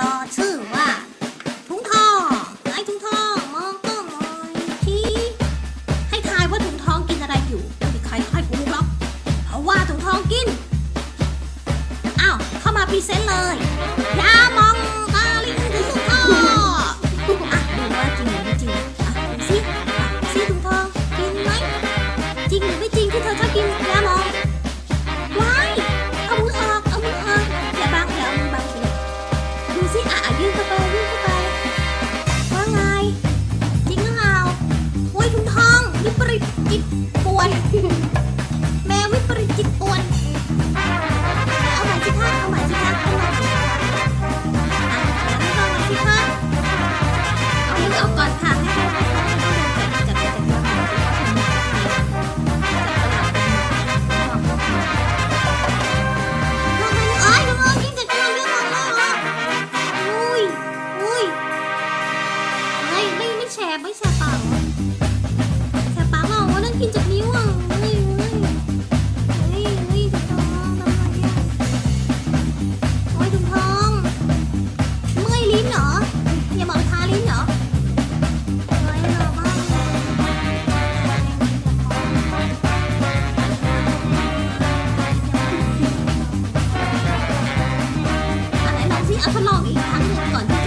รอชื่อว่า ถุงทองไอ้ถุงทองมองกล้องหน่อยทีให้ทายว่าถุงทองกินอะไรอยู่ไม่มีใครทายถูกหรอกเพราะว่าถุงทองกินอ้าวเข้ามาพรีเซนต์เลย สิอะยื่นเข้าไปยื่นเข้าไปว่าไงจริงหรือเปล่าหุ้ยถุนทองวิปริตจิตปวน แมววิปริตจิตปวนเอาใหม่ที่ท่าเอาใหม่ที่ท่าเอาใหม่ท่าเอะหม่ต้องมาสิคะเอามือออกก่อนค่ะ แชร์ไม่แชร์เปล่าแชร์เปล่าเปล่ว่านั่งกินจากนิ้วอะเฮ้ยเฮ้ยเฮ้ยเฮ้ยถุงทองทำอะไรอะโอ้ยถุงทอง เมื่อยลิ้นเหรอ อย่าบอกทาลิ้นเหรอเฮ้ยเราบ้างอะไรลองสิเอาทดลองอีกครั้งหนึ่งก่อน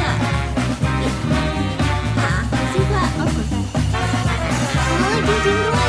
Thank you.